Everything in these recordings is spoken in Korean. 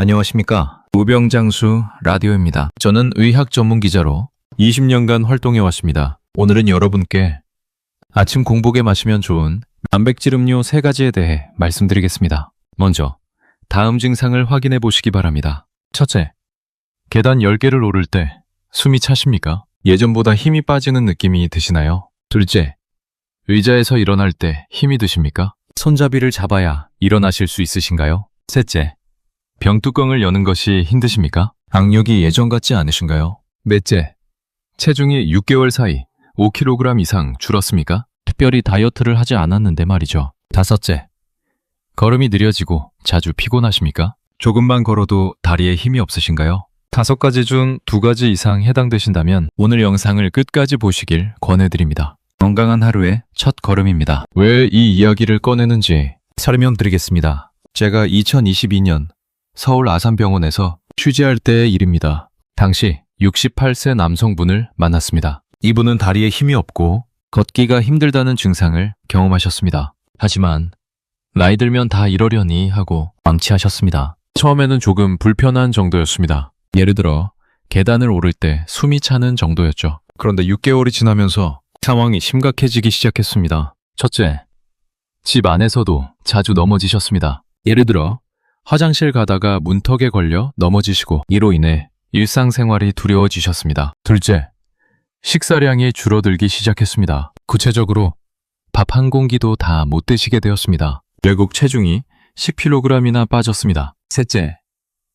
안녕하십니까. 우병장수 라디오입니다. 저는 의학 전문 기자로 20년간 활동해 왔습니다. 오늘은 여러분께 아침 공복에 마시면 좋은 단백질 음료 세 가지에 대해 말씀드리겠습니다. 먼저 다음 증상을 확인해 보시기 바랍니다. 첫째, 계단 10개를 오를 때 숨이 차십니까? 예전보다 힘이 빠지는 느낌이 드시나요? 둘째, 의자에서 일어날 때 힘이 드십니까? 손잡이를 잡아야 일어나실 수 있으신가요? 셋째, 병뚜껑을 여는 것이 힘드십니까? 악력이 예전 같지 않으신가요? 넷째, 체중이 6개월 사이 5kg 이상 줄었습니까? 특별히 다이어트를 하지 않았는데 말이죠. 다섯째, 걸음이 느려지고 자주 피곤하십니까? 조금만 걸어도 다리에 힘이 없으신가요? 다섯 가지 중 두 가지 이상 해당되신다면 오늘 영상을 끝까지 보시길 권해드립니다. 건강한 하루의 첫 걸음입니다. 왜 이 이야기를 꺼내는지 설명드리겠습니다. 제가 2022년 서울 아산병원에서 취재할 때의 일입니다. 당시 68세 남성분을 만났습니다. 이분은 다리에 힘이 없고 걷기가 힘들다는 증상을 경험하셨습니다. 하지만 나이 들면 다 이러려니 하고 망치하셨습니다. 처음에는 조금 불편한 정도였습니다. 예를 들어 계단을 오를 때 숨이 차는 정도였죠. 그런데 6개월이 지나면서 상황이 심각해지기 시작했습니다. 첫째, 집 안에서도 자주 넘어지셨습니다. 예를 들어 화장실 가다가 문턱에 걸려 넘어지시고 이로 인해 일상생활이 두려워지셨습니다. 둘째, 식사량이 줄어들기 시작했습니다. 구체적으로 밥 한 공기도 다 못 드시게 되었습니다. 결국 체중이 10kg이나 빠졌습니다. 셋째,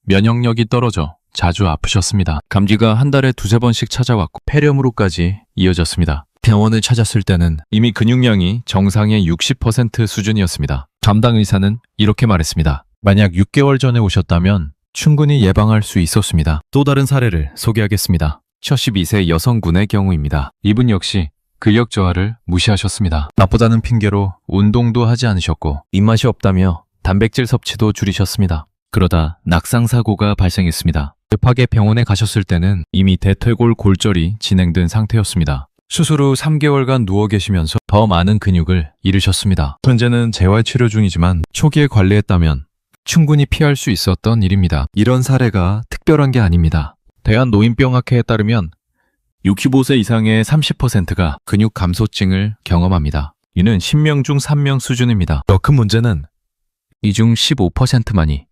면역력이 떨어져 자주 아프셨습니다. 감기가 한 달에 두세 번씩 찾아왔고 폐렴으로까지 이어졌습니다. 병원을 찾았을 때는 이미 근육량이 정상의 60% 수준이었습니다. 담당 의사는 이렇게 말했습니다. 만약 6개월 전에 오셨다면 충분히 예방할 수 있었습니다. 또 다른 사례를 소개하겠습니다. 72세 여성군의 경우입니다. 이분 역시 근력 저하를 무시하셨습니다. 나쁘다는 핑계로 운동도 하지 않으셨고 입맛이 없다며 단백질 섭취도 줄이셨습니다. 그러다 낙상 사고가 발생했습니다. 급하게 병원에 가셨을 때는 이미 대퇴골 골절이 진행된 상태였습니다. 수술 후 3개월간 누워 계시면서 더 많은 근육을 잃으셨습니다. 현재는 재활 치료 중이지만 초기에 관리했다면 충분히 피할 수 있었던 일입니다. 이런 사례가 특별한 게 아닙니다. 대한노인병학회에 따르면 65세 이상의 30%가 근육 감소증을 경험합니다. 이는 10명 중 3명 수준입니다. 더 큰 문제는 이 중 15%만이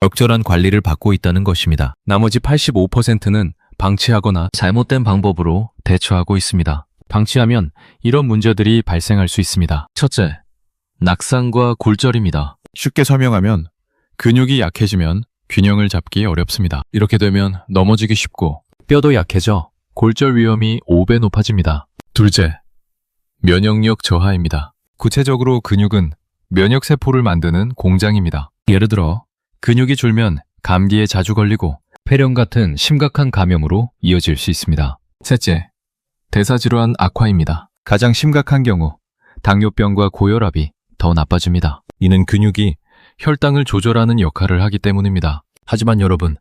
적절한 관리를 받고 있다는 것입니다. 나머지 85%는 방치하거나 잘못된 방법으로 대처하고 있습니다. 방치하면 이런 문제들이 발생할 수 있습니다. 첫째, 낙상과 골절입니다. 쉽게 설명하면 근육이 약해지면 균형을 잡기 어렵습니다. 이렇게 되면 넘어지기 쉽고 뼈도 약해져 골절 위험이 5배 높아집니다. 둘째, 면역력 저하입니다. 구체적으로 근육은 면역세포를 만드는 공장입니다. 예를 들어 근육이 줄면 감기에 자주 걸리고 폐렴 같은 심각한 감염으로 이어질 수 있습니다. 셋째, 대사질환 악화입니다. 가장 심각한 경우 당뇨병과 고혈압이 더 나빠집니다. 이는 근육이 혈당을 조절하는 역할을 하기 때문입니다. 하지만 여러분,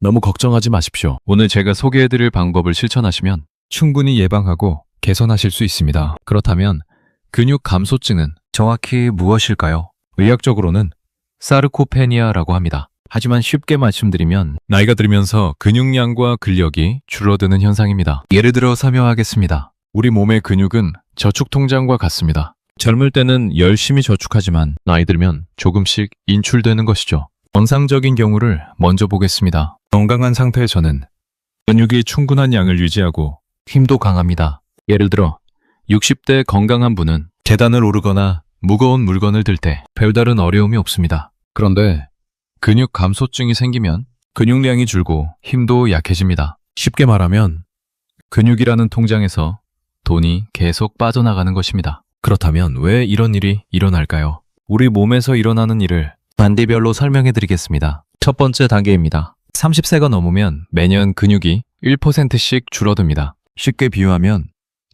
너무 걱정하지 마십시오. 오늘 제가 소개해드릴 방법을 실천하시면 충분히 예방하고 개선하실 수 있습니다. 그렇다면 근육 감소증은 정확히 무엇일까요? 의학적으로는 사르코페니아라고 합니다. 하지만 쉽게 말씀드리면 나이가 들면서 근육량과 근력이 줄어드는 현상입니다. 예를 들어 설명하겠습니다. 우리 몸의 근육은 저축 통장과 같습니다. 젊을 때는 열심히 저축하지만 나이 들면 조금씩 인출되는 것이죠. 정상적인 경우를 먼저 보겠습니다. 건강한 상태에서는 근육이 충분한 양을 유지하고 힘도 강합니다. 예를 들어 60대 건강한 분은 계단을 오르거나 무거운 물건을 들 때 별다른 어려움이 없습니다. 그런데 근육 감소증이 생기면 근육량이 줄고 힘도 약해집니다. 쉽게 말하면 근육이라는 통장에서 돈이 계속 빠져나가는 것입니다. 그렇다면 왜 이런 일이 일어날까요? 우리 몸에서 일어나는 일을 단계별로 설명해 드리겠습니다. 첫 번째 단계입니다. 30세가 넘으면 매년 근육이 1%씩 줄어듭니다. 쉽게 비유하면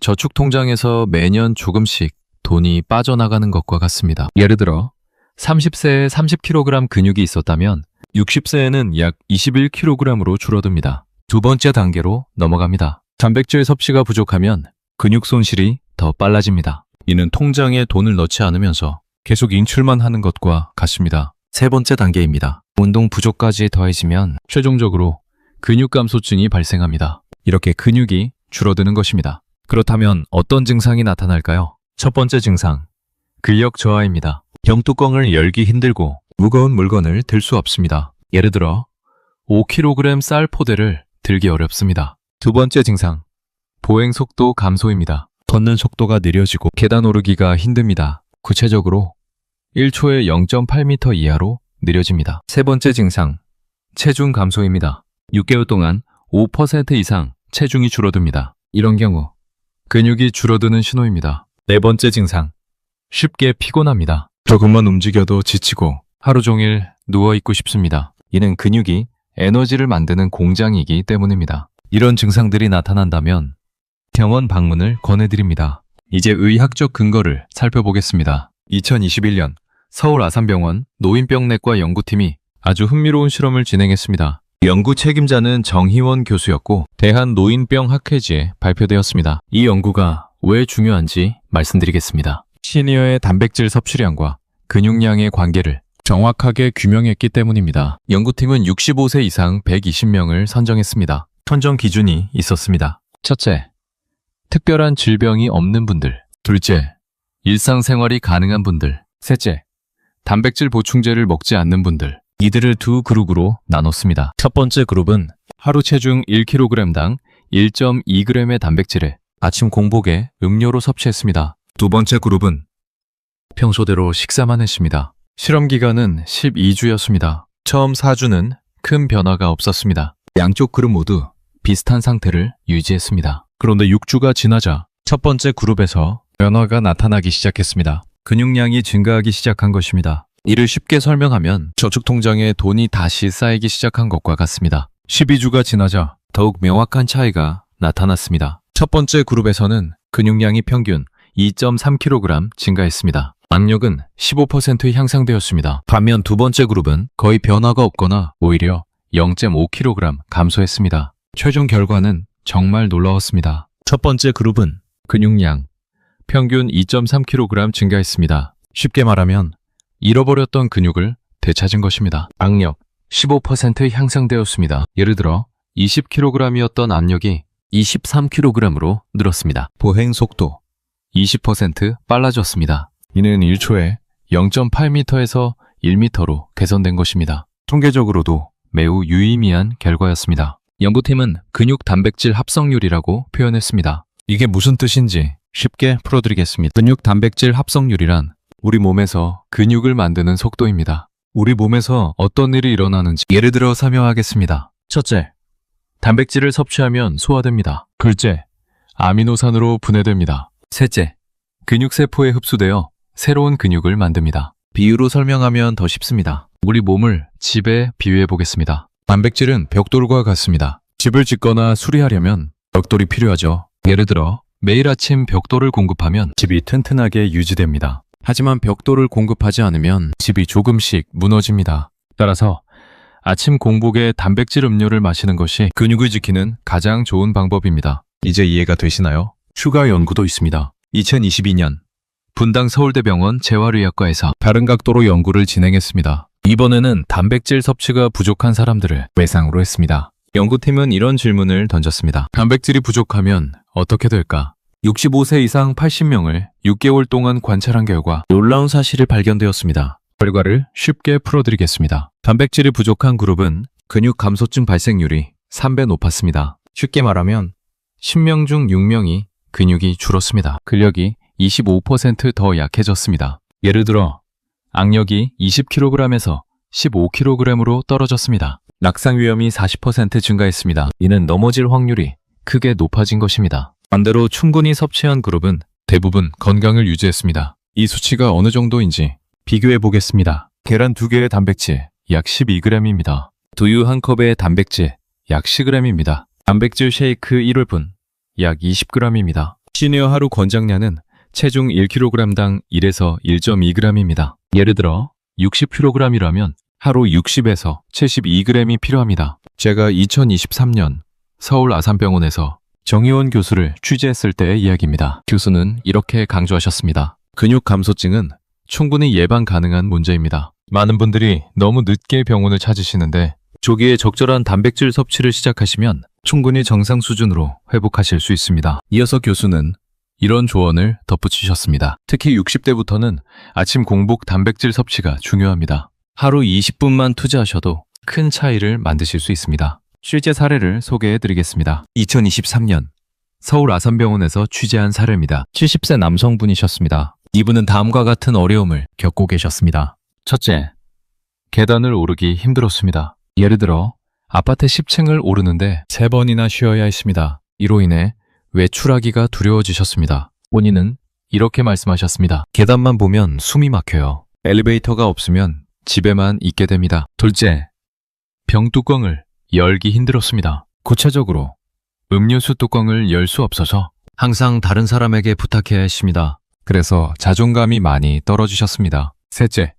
저축 통장에서 매년 조금씩 돈이 빠져나가는 것과 같습니다. 예를 들어 30세에 30kg 근육이 있었다면 60세에는 약 21kg으로 줄어듭니다. 두 번째 단계로 넘어갑니다. 단백질 섭취가 부족하면 근육 손실이 더 빨라집니다. 이는 통장에 돈을 넣지 않으면서 계속 인출만 하는 것과 같습니다. 세 번째 단계입니다. 운동 부족까지 더해지면 최종적으로 근육 감소증이 발생합니다. 이렇게 근육이 줄어드는 것입니다. 그렇다면 어떤 증상이 나타날까요? 첫 번째 증상, 근력 저하입니다. 병뚜껑을 열기 힘들고 무거운 물건을 들 수 없습니다. 예를 들어 5kg 쌀 포대를 들기 어렵습니다. 두 번째 증상, 보행 속도 감소입니다. 걷는 속도가 느려지고 계단 오르기가 힘듭니다. 구체적으로 1초에 0.8m 이하로 느려집니다. 세 번째 증상, 체중 감소입니다. 6개월 동안 5% 이상 체중이 줄어듭니다. 이런 경우 근육이 줄어드는 신호입니다. 네 번째 증상, 쉽게 피곤합니다. 조금만 움직여도 지치고 하루 종일 누워있고 싶습니다. 이는 근육이 에너지를 만드는 공장이기 때문입니다. 이런 증상들이 나타난다면 병원 방문을 권해드립니다. 이제 의학적 근거를 살펴보겠습니다. 2021년 서울 아산병원 노인병내과 연구팀이 아주 흥미로운 실험을 진행했습니다. 연구 책임자는 정희원 교수였고 대한노인병학회지에 발표되었습니다. 이 연구가 왜 중요한지 말씀드리겠습니다. 시니어의 단백질 섭취량과 근육량의 관계를 정확하게 규명했기 때문입니다. 연구팀은 65세 이상 120명을 선정했습니다. 선정 기준이 있었습니다. 첫째, 특별한 질병이 없는 분들. 둘째, 일상생활이 가능한 분들. 셋째, 단백질 보충제를 먹지 않는 분들. 이들을 두 그룹으로 나눴습니다. 첫 번째 그룹은 하루 체중 1kg당 1.2g의 단백질을 아침 공복에 음료로 섭취했습니다. 두 번째 그룹은 평소대로 식사만 했습니다. 실험 기간은 12주였습니다. 처음 4주는 큰 변화가 없었습니다. 양쪽 그룹 모두 비슷한 상태를 유지했습니다. 그런데 6주가 지나자 첫 번째 그룹에서 변화가 나타나기 시작했습니다. 근육량이 증가하기 시작한 것입니다. 이를 쉽게 설명하면 저축 통장에 돈이 다시 쌓이기 시작한 것과 같습니다. 12주가 지나자 더욱 명확한 차이가 나타났습니다. 첫 번째 그룹에서는 근육량이 평균 2.3kg 증가했습니다. 악력은 15% 향상되었습니다. 반면 두 번째 그룹은 거의 변화가 없거나 오히려 0.5kg 감소했습니다. 최종 결과는 정말 놀라웠습니다. 첫 번째 그룹은 근육량 평균 2.3kg 증가했습니다. 쉽게 말하면 잃어버렸던 근육을 되찾은 것입니다. 악력 15% 향상되었습니다. 예를 들어 20kg이었던 압력이 23kg으로 늘었습니다. 보행 속도 20% 빨라졌습니다. 이는 1초에 0.8m에서 1m로 개선된 것입니다. 통계적으로도 매우 유의미한 결과였습니다. 연구팀은 근육 단백질 합성률이라고 표현했습니다. 이게 무슨 뜻인지 쉽게 풀어드리겠습니다. 근육 단백질 합성률이란 우리 몸에서 근육을 만드는 속도입니다. 우리 몸에서 어떤 일이 일어나는지 예를 들어 설명하겠습니다. 첫째, 단백질을 섭취하면 소화됩니다. 둘째, 아미노산으로 분해됩니다. 셋째, 근육세포에 흡수되어 새로운 근육을 만듭니다. 비유로 설명하면 더 쉽습니다. 우리 몸을 집에 비유해 보겠습니다. 단백질은 벽돌과 같습니다. 집을 짓거나 수리하려면 벽돌이 필요하죠. 예를 들어 매일 아침 벽돌을 공급하면 집이 튼튼하게 유지됩니다. 하지만 벽돌을 공급하지 않으면 집이 조금씩 무너집니다. 따라서 아침 공복에 단백질 음료를 마시는 것이 근육을 지키는 가장 좋은 방법입니다. 이제 이해가 되시나요? 추가 연구도 있습니다. 2022년 분당 서울대병원 재활의학과에서 다른 각도로 연구를 진행했습니다. 이번에는 단백질 섭취가 부족한 사람들을 외상으로 했습니다. 연구팀은 이런 질문을 던졌습니다. 단백질이 부족하면 어떻게 될까? 65세 이상 80명을 6개월 동안 관찰한 결과 놀라운 사실이 발견되었습니다. 결과를 쉽게 풀어드리겠습니다. 단백질이 부족한 그룹은 근육 감소증 발생률이 3배 높았습니다. 쉽게 말하면 10명 중 6명이 근육이 줄었습니다. 근력이 25%더 약해졌습니다. 예를 들어 악력이 20kg에서 15kg으로 떨어졌습니다. 낙상 위험이 40% 증가했습니다. 이는 넘어질 확률이 크게 높아진 것입니다. 반대로 충분히 섭취한 그룹은 대부분 건강을 유지했습니다. 이 수치가 어느 정도인지 비교해 보겠습니다. 계란 2개의 단백질 약 12g입니다. 두유 한 컵의 단백질 약 10g입니다. 단백질 쉐이크 1홀분 약 20g입니다. 시니어 하루 권장량은 체중 1kg당 1에서 1.2g입니다. 예를 들어 60kg이라면 하루 60에서 72g이 필요합니다. 제가 2023년 서울 아산병원에서 정의원 교수를 취재했을 때의 이야기입니다. 교수는 이렇게 강조하셨습니다. 근육 감소증은 충분히 예방 가능한 문제입니다. 많은 분들이 너무 늦게 병원을 찾으시는데 조기에 적절한 단백질 섭취를 시작하시면 충분히 정상 수준으로 회복하실 수 있습니다. 이어서 교수는 이런 조언을 덧붙이셨습니다. 특히 60대부터는 아침 공복 단백질 섭취가 중요합니다. 하루 20분만 투자하셔도 큰 차이를 만드실 수 있습니다. 실제 사례를 소개해 드리겠습니다. 2023년 서울 아산병원에서 취재한 사례입니다. 70세 남성분이셨습니다. 이분은 다음과 같은 어려움을 겪고 계셨습니다. 첫째, 계단을 오르기 힘들었습니다. 예를 들어 아파트 10층을 오르는데 3번이나 쉬어야 했습니다. 이로 인해 외출하기가 두려워지셨습니다. 본인은 이렇게 말씀하셨습니다. 계단만 보면 숨이 막혀요. 엘리베이터가 없으면 집에만 있게 됩니다. 둘째, 병뚜껑을 열기 힘들었습니다. 구체적으로 음료수 뚜껑을 열 수 없어서 항상 다른 사람에게 부탁해야 했습니다. 그래서 자존감이 많이 떨어지셨습니다. 셋째,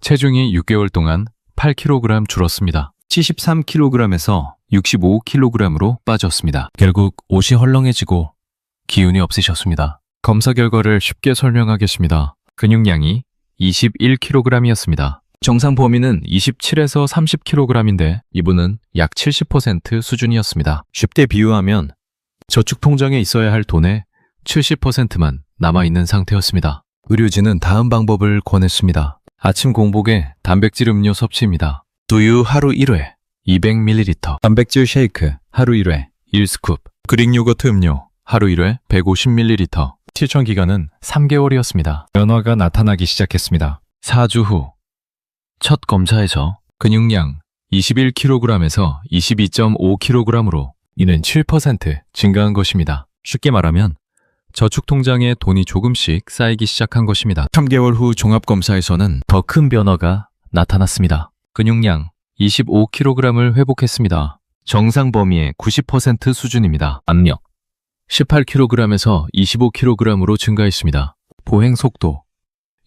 체중이 6개월 동안 8kg 줄었습니다. 73kg에서 65kg으로 빠졌습니다. 결국 옷이 헐렁해지고 기운이 없으셨습니다. 검사 결과를 쉽게 설명하겠습니다. 근육량이 21kg이었습니다. 정상 범위는 27에서 30kg인데 이분은 약 70% 수준이었습니다. 쉽게 비유하면 저축 통장에 있어야 할 돈의 70%만 남아있는 상태였습니다. 의료진은 다음 방법을 권했습니다. 아침 공복에 단백질 음료 섭취입니다. 두유 하루 1회 200ml, 단백질 쉐이크 하루 1회 1스쿱, 그릭 요거트 음료 하루 1회 150ml. 실천 기간은 3개월이었습니다. 변화가 나타나기 시작했습니다. 4주 후 첫 검사에서 근육량 21kg에서 22.5kg으로 이는 7% 증가한 것입니다. 쉽게 말하면 저축 통장에 돈이 조금씩 쌓이기 시작한 것입니다. 3개월 후 종합검사에서는 더 큰 변화가 나타났습니다. 근육량 25kg을 회복했습니다. 정상 범위의 90% 수준입니다. 압력 18kg에서 25kg으로 증가했습니다. 보행 속도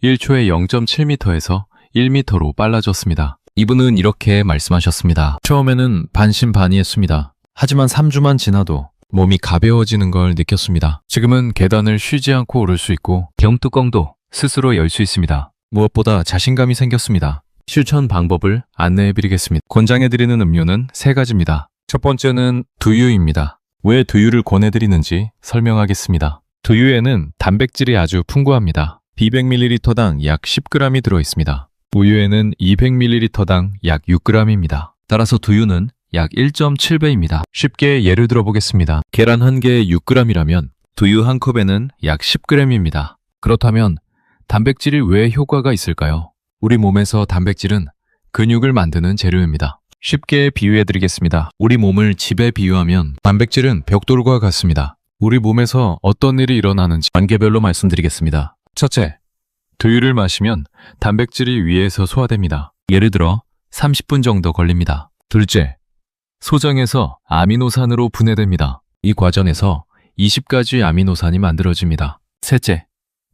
1초에 0.7m에서 1m로 빨라졌습니다. 이분은 이렇게 말씀하셨습니다. 처음에는 반신반의했습니다. 하지만 3주만 지나도 몸이 가벼워지는 걸 느꼈습니다. 지금은 계단을 쉬지 않고 오를 수 있고 병뚜껑도 스스로 열 수 있습니다. 무엇보다 자신감이 생겼습니다. 실천 방법을 안내해드리겠습니다. 권장해드리는 음료는 세 가지입니다. 첫 번째는 두유입니다. 왜 두유를 권해드리는지 설명하겠습니다. 두유에는 단백질이 아주 풍부합니다. 200ml당 약 10g이 들어있습니다. 우유에는 200ml당 약 6g입니다. 따라서 두유는 약 1.7배입니다. 쉽게 예를 들어 보겠습니다. 계란 한 개에 6g이라면 두유 한 컵에는 약 10g입니다. 그렇다면 단백질이 왜 효과가 있을까요? 우리 몸에서 단백질은 근육을 만드는 재료입니다. 쉽게 비유해 드리겠습니다. 우리 몸을 집에 비유하면 단백질은 벽돌과 같습니다. 우리 몸에서 어떤 일이 일어나는지 단계별로 말씀드리겠습니다. 첫째, 두유를 마시면 단백질이 위에서 소화됩니다. 예를 들어 30분 정도 걸립니다. 둘째, 소장에서 아미노산으로 분해됩니다. 이 과정에서 20가지 아미노산이 만들어집니다. 셋째,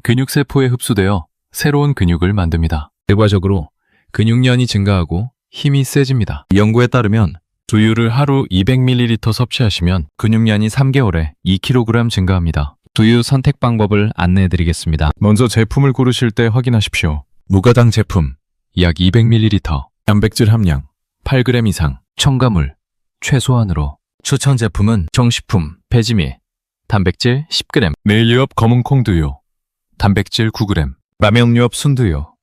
근육세포에 흡수되어 새로운 근육을 만듭니다. 결과적으로 근육량이 증가하고 힘이 세집니다. 연구에 따르면 두유를 하루 200ml 섭취하시면 근육량이 3개월에 2kg 증가합니다. 두유 선택 방법을 안내해 드리겠습니다. 먼저 제품을 고르실 때 확인하십시오. 무가당 제품 약 200ml, 단백질 함량 8g 이상, 첨가물 최소한으로 추천 제품은 정식품 배지미 단백질 10g, 메일유업 검은 콩 두유 단백질 9g, 라면유업 순두유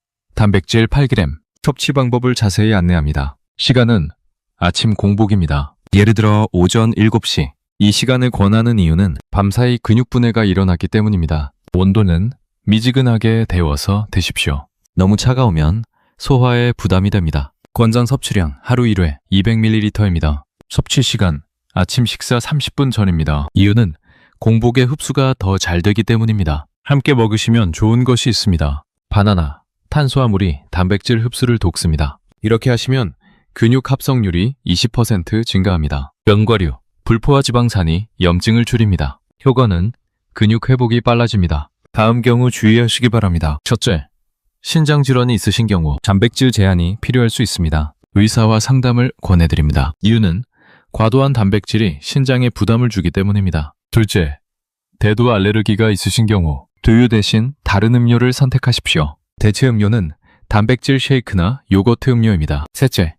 단백질 8g 섭취 방법을 자세히 안내합니다. 시간은 아침 공복입니다. 예를 들어 오전 7시 이 시간을 권하는 이유는 밤사이 근육 분해가 일어났기 때문입니다. 온도는 미지근하게 데워서 드십시오. 너무 차가우면 소화에 부담이 됩니다. 권장 섭취량 하루 1회 200ml입니다. 섭취 시간 아침 식사 30분 전입니다. 이유는 공복의 흡수가 더 잘 되기 때문입니다. 함께 먹으시면 좋은 것이 있습니다. 바나나, 탄수화물이 단백질 흡수를 돕습니다. 이렇게 하시면 근육 합성률이 20% 증가합니다. 면과류, 불포화 지방산이 염증을 줄입니다. 효과는 근육 회복이 빨라집니다. 다음 경우 주의하시기 바랍니다. 첫째, 신장 질환이 있으신 경우 단백질 제한이 필요할 수 있습니다. 의사와 상담을 권해드립니다. 이유는 과도한 단백질이 신장에 부담을 주기 때문입니다. 둘째, 대두 알레르기가 있으신 경우 두유 대신 다른 음료를 선택하십시오. 대체 음료는 단백질 쉐이크나 요거트 음료입니다. 셋째,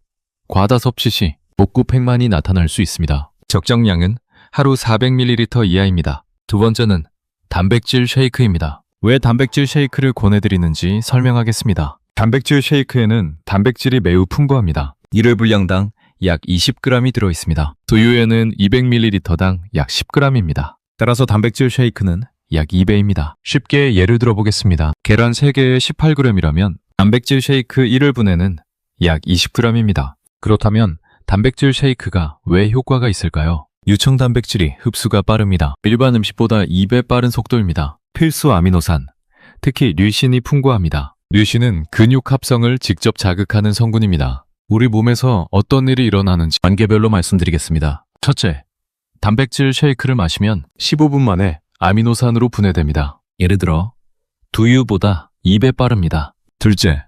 과다 섭취 시 복구 팽만이 나타날 수 있습니다. 적정량은 하루 400ml 이하입니다. 두 번째는 단백질 쉐이크입니다. 왜 단백질 쉐이크를 권해드리는지 설명하겠습니다. 단백질 쉐이크에는 단백질이 매우 풍부합니다. 1회 분량당 약 20g이 들어있습니다. 두유에는 200ml당 약 10g입니다. 따라서 단백질 쉐이크는 약 2배입니다. 쉽게 예를 들어보겠습니다. 계란 3개에 18g이라면 단백질 쉐이크 1을 분해는 약 20g입니다. 그렇다면 단백질 쉐이크가 왜 효과가 있을까요? 유청 단백질이 흡수가 빠릅니다. 일반 음식보다 2배 빠른 속도입니다. 필수 아미노산, 특히 류신이 풍부합니다. 류신은 근육 합성을 직접 자극하는 성분입니다. 우리 몸에서 어떤 일이 일어나는지 단계별로 말씀드리겠습니다. 첫째, 단백질 쉐이크를 마시면 15분 만에 아미노산으로 분해됩니다. 예를 들어 두유보다 2배 빠릅니다. 둘째,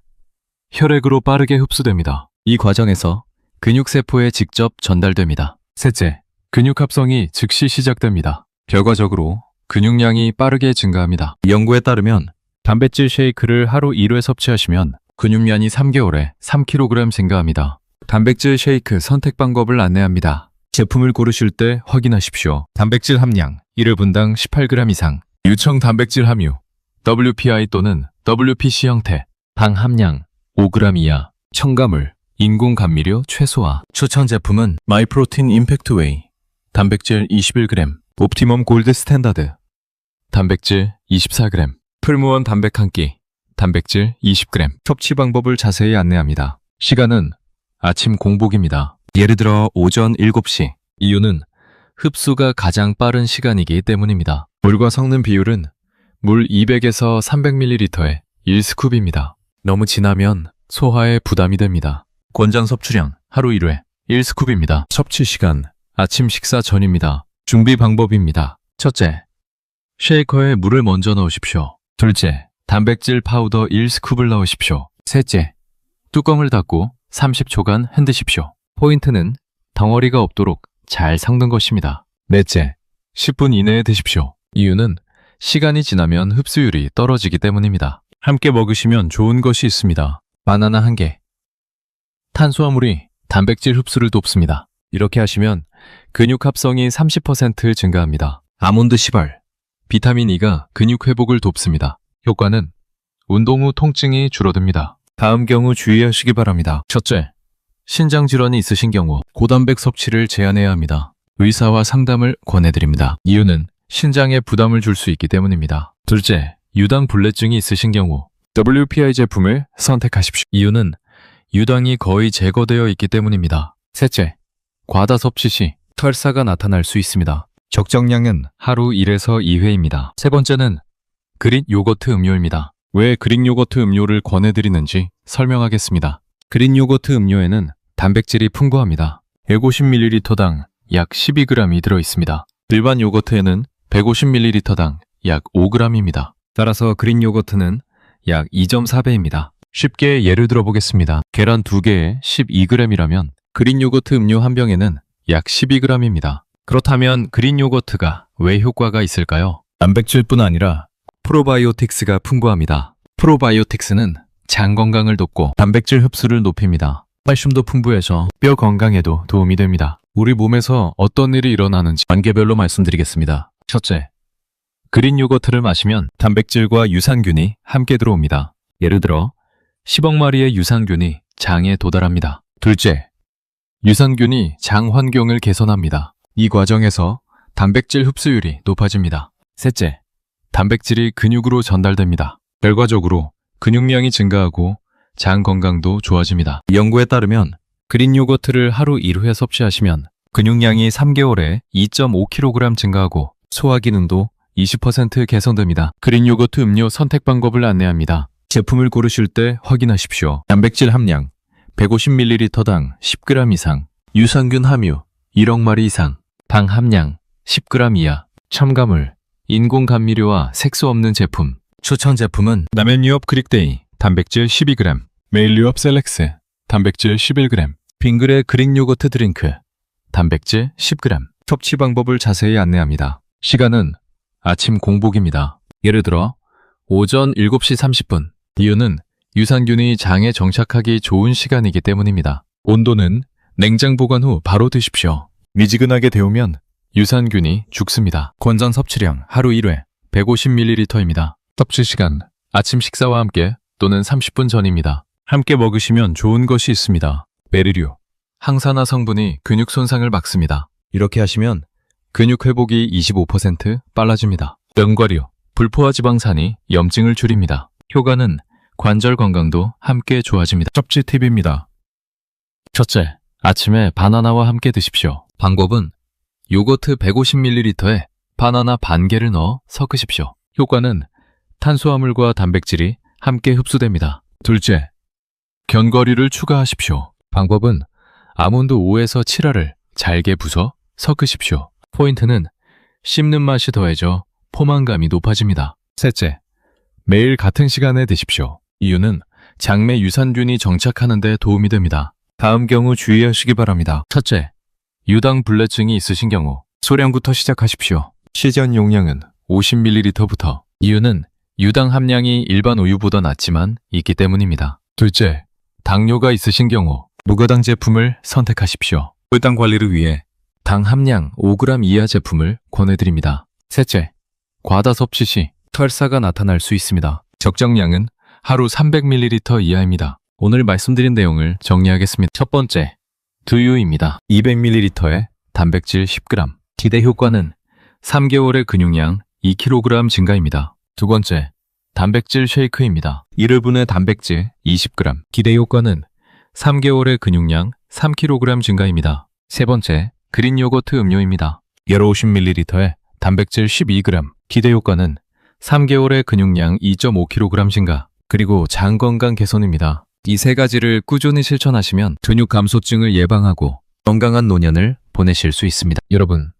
혈액으로 빠르게 흡수됩니다. 이 과정에서 근육세포에 직접 전달됩니다. 셋째, 근육 합성이 즉시 시작됩니다. 결과적으로 근육량이 빠르게 증가합니다. 연구에 따르면 단백질 쉐이크를 하루 1회 섭취하시면 근육량이 3개월에 3kg 증가합니다. 단백질 쉐이크 선택 방법을 안내합니다. 제품을 고르실 때 확인하십시오. 단백질 함량 1회 분당 18g 이상, 유청 단백질 함유, WPI 또는 WPC 형태, 당 함량 5g 이하, 첨가물, 인공 감미료 최소화. 추천 제품은 마이프로틴 임팩트 웨이, 단백질 21g, 옵티멈 골드 스탠다드, 단백질 24g, 풀무원 단백 한 끼, 단백질 20g. 섭취 방법을 자세히 안내합니다. 시간은 아침 공복입니다. 예를 들어 오전 7시. 이유는 흡수가 가장 빠른 시간이기 때문입니다. 물과 섞는 비율은 물 200에서 300ml에 1스쿱입니다. 너무 진하면 소화에 부담이 됩니다. 권장 섭취량 하루 1회 1스쿱입니다. 섭취 시간 아침 식사 전입니다. 준비 방법입니다. 첫째, 쉐이커에 물을 먼저 넣으십시오. 둘째, 단백질 파우더 1스쿱을 넣으십시오. 셋째, 뚜껑을 닫고 30초간 흔드십시오. 포인트는 덩어리가 없도록 잘 섞는 것입니다. 넷째, 10분 이내에 드십시오. 이유는 시간이 지나면 흡수율이 떨어지기 때문입니다. 함께 먹으시면 좋은 것이 있습니다. 바나나 한 개. 탄수화물이 단백질 흡수를 돕습니다. 이렇게 하시면 근육 합성이 30% 증가합니다. 아몬드 시발. 비타민 E가 근육 회복을 돕습니다. 효과는 운동 후 통증이 줄어듭니다. 다음 경우 주의하시기 바랍니다. 첫째, 신장 질환이 있으신 경우 고단백 섭취를 제한해야 합니다. 의사와 상담을 권해드립니다. 이유는 신장에 부담을 줄 수 있기 때문입니다. 둘째, 유당 불내증이 있으신 경우 WPI 제품을 선택하십시오. 이유는 유당이 거의 제거되어 있기 때문입니다. 셋째, 과다 섭취 시 설사가 나타날 수 있습니다. 적정량은 하루 1에서 2회입니다. 세 번째는 그린 요거트 음료입니다. 왜 그린 요거트 음료를 권해드리는지 설명하겠습니다. 그린 요거트 음료에는 단백질이 풍부합니다. 150ml당 약 12g이 들어있습니다. 일반 요거트에는 150ml당 약 5g입니다. 따라서 그린 요거트는 약 2.4배입니다. 쉽게 예를 들어보겠습니다. 계란 2개에 12g이라면 그린 요거트 음료 한 병에는 약 12g입니다. 그렇다면 그린 요거트가 왜 효과가 있을까요? 단백질뿐 아니라 프로바이오틱스가 풍부합니다. 프로바이오틱스는 장 건강을 돕고 단백질 흡수를 높입니다. 칼슘도 풍부해서 뼈 건강에도 도움이 됩니다. 우리 몸에서 어떤 일이 일어나는지 단계별로 말씀드리겠습니다. 첫째, 그린 요거트를 마시면 단백질과 유산균이 함께 들어옵니다. 예를 들어 10억 마리의 유산균이 장에 도달합니다. 둘째, 유산균이 장 환경을 개선합니다. 이 과정에서 단백질 흡수율이 높아집니다. 셋째, 단백질이 근육으로 전달됩니다. 결과적으로 근육량이 증가하고 장 건강도 좋아집니다. 연구에 따르면 그린 요거트를 하루 1회 섭취하시면 근육량이 3개월에 2.5kg 증가하고 소화 기능도 20% 개선됩니다. 그린 요거트 음료 선택 방법을 안내합니다. 제품을 고르실 때 확인하십시오. 단백질 함량 150ml당 10g 이상, 유산균 함유 1억 마리 이상, 당 함량 10g 이하, 첨가물, 인공 감미료와 색소 없는 제품. 추천 제품은 라면유업 그릭데이 단백질 12g, 메일유업 셀렉스 단백질 11g, 빙그레 그릭 요거트 드링크 단백질 10g. 섭취 방법을 자세히 안내합니다. 시간은 아침 공복입니다. 예를 들어 오전 7시 30분. 이유는 유산균이 장에 정착하기 좋은 시간이기 때문입니다. 온도는 냉장 보관 후 바로 드십시오. 미지근하게 데우면 유산균이 죽습니다. 권장 섭취량 하루 1회 150ml입니다. 섭취 시간 아침 식사와 함께 또는 30분 전입니다. 함께 먹으시면 좋은 것이 있습니다. 베르류 항산화 성분이 근육 손상을 막습니다. 이렇게 하시면 근육 회복이 25% 빨라집니다. 면과류 불포화 지방산이 염증을 줄입니다. 효과는 관절 건강도 함께 좋아집니다. 섭취 팁입니다. 첫째, 아침에 바나나와 함께 드십시오. 방법은 요거트 150ml에 바나나 반 개를 넣어 섞으십시오. 효과는 탄수화물과 단백질이 함께 흡수됩니다. 둘째, 견과류를 추가하십시오. 방법은 아몬드 5에서 7알을 잘게 부숴 섞으십시오. 포인트는 씹는 맛이 더해져 포만감이 높아집니다. 셋째, 매일 같은 시간에 드십시오. 이유는 장내 유산균이 정착하는 데 도움이 됩니다. 다음 경우 주의하시기 바랍니다. 첫째, 유당 불내증이 있으신 경우 소량부터 시작하십시오. 시전 용량은 50ml부터. 이유는 유당 함량이 일반 우유보다 낮지만 있기 때문입니다. 둘째, 당뇨가 있으신 경우 무가당 제품을 선택하십시오. 혈당 관리를 위해 당 함량 5g 이하 제품을 권해드립니다. 셋째, 과다 섭취 시 털사가 나타날 수 있습니다. 적정량은 하루 300ml 이하입니다. 오늘 말씀드린 내용을 정리하겠습니다. 첫 번째, 두유입니다. 200ml에 단백질 10g. 기대 효과는 3개월의 근육량 2kg 증가입니다. 두 번째, 단백질 쉐이크입니다. 1회분의 단백질 20g. 기대 효과는 3개월의 근육량 3kg 증가입니다. 세 번째, 그린 요거트 음료입니다. 150ml에 단백질 12g. 기대 효과는 3개월의 근육량 2.5kg 증가, 그리고 장 건강 개선입니다. 이 세 가지를 꾸준히 실천하시면 근육 감소증을 예방하고 건강한 노년을 보내실 수 있습니다. 여러분,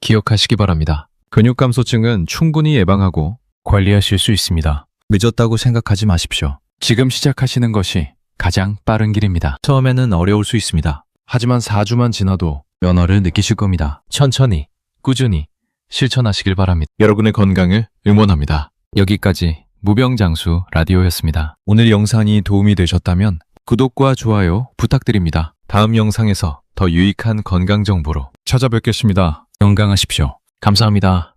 기억하시기 바랍니다. 근육 감소증은 충분히 예방하고 관리하실 수 있습니다. 늦었다고 생각하지 마십시오. 지금 시작하시는 것이 가장 빠른 길입니다. 처음에는 어려울 수 있습니다. 하지만 4주만 지나도 면허를 느끼실 겁니다. 천천히, 꾸준히 실천하시길 바랍니다. 여러분의 건강을 응원합니다. 여기까지 무병장수 라디오였습니다. 오늘 영상이 도움이 되셨다면 구독과 좋아요 부탁드립니다. 다음 영상에서 더 유익한 건강 정보로 찾아뵙겠습니다. 건강하십시오. 감사합니다.